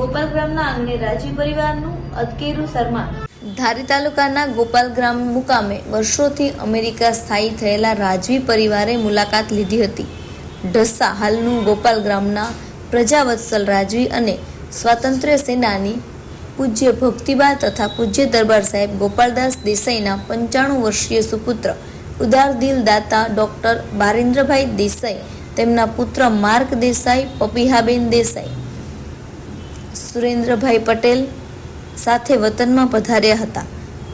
ગોપાલ ગ્રામના આંગણે રાજી પરિવારનું અદકેરું સન્માન. ધારી તાલુકાના ગોપાલ ગ્રામ મુકામે વર્ષોથી અમેરિકા સ્થાયી થયેલા રાજવી પરિવારે મુલાકાત લીધી હતી. ઢસા હાલનું ગોપાલ ગ્રામના પ્રજાવત્સલ રાજવી અને સ્વાતંત્ર્ય સેનાની પૂજ્ય ભક્તિબા તથા પૂજ્ય દરબાર સાહેબ ગોપાલદાસ દેસાઈના પંચાણું વર્ષીય સુપુત્ર ઉદાર દિલ દાતા ડૉક્ટર બારેન્દ્રભાઈ દેસાઈ, તેમના પુત્ર માર્ક દેસાઈ, પપીહાબેન દેસાઈ સુરેન્દ્રભાઈ પટેલ સાથે વતનમાં પધાર્યા હતા.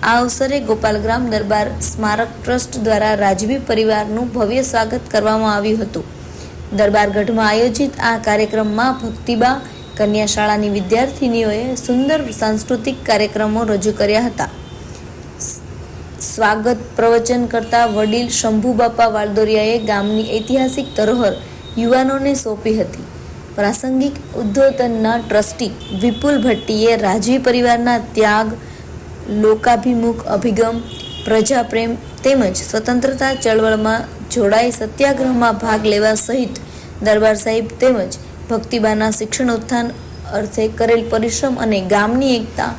આ અવસરે ગોપાલગ્રામ દરબાર સ્મારક ટ્રસ્ટ દ્વારા રાજવી પરિવારનું ભવ્ય સ્વાગત કરવામાં આવ્યું હતું. દરબારગઢમાં આયોજિત આ કાર્યક્રમમાં ભક્તિબા કન્યા શાળાની વિદ્યાર્થિનીઓએ સુંદર સાંસ્કૃતિક કાર્યક્રમો રજૂ કર્યા હતા. સ્વાગત પ્રવચન કરતા વડીલ શંભુબાપા વાલદોરિયાએ ગામની ઐતિહાસિક ધરોહર યુવાનોને સોંપી હતી. પ્રાસંગિક ઉદ્યોતનના ટ્રસ્ટી વિપુલ ભટ્ટીએ રાજવી પરિવારના ત્યાગ, લોકાભિમુખ અભિગમ, પ્રજાપ્રેમ તેમજ સ્વતંત્રતા ચળવળમાં જોડાઈ સત્યાગ્રહમાં ભાગ લેવા સહિત દરબાર સાહેબ તેમજ ભક્તિબાના શિક્ષણ ઉત્થાન અર્થે કરેલ પરિશ્રમ અને ગામની એકતા,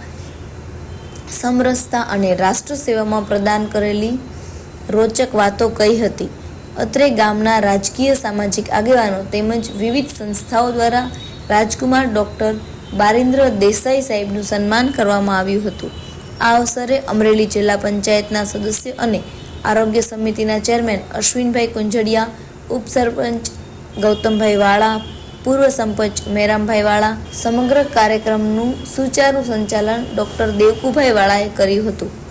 સમરસતા અને રાષ્ટ્ર સેવામાં પ્રદાન કરેલી રોચક વાતો કહી હતી. અત્રે ગામના રાજકીય સામાજિક આગેવાનો તેમજ વિવિધ સંસ્થાઓ દ્વારા રાજકુમાર ડૉક્ટર બારિન્દ્ર દેસાઈ સાહેબનું સન્માન કરવામાં આવ્યું હતું. આ અવસરે અમરેલી જિલ્લા પંચાયતના સદસ્ય અને આરોગ્ય સમિતિના ચેરમેન અશ્વિનભાઈ કુંજડિયા, ઉપસરપંચ ગૌતમભાઈ વાળા, પૂર્વ સંપંચ મેરામભાઈ વાળા, સમગ્ર કાર્યક્રમનું સુચારુ સંચાલન ડૉક્ટર દેવકુભાઈ વાળાએ કર્યું હતું.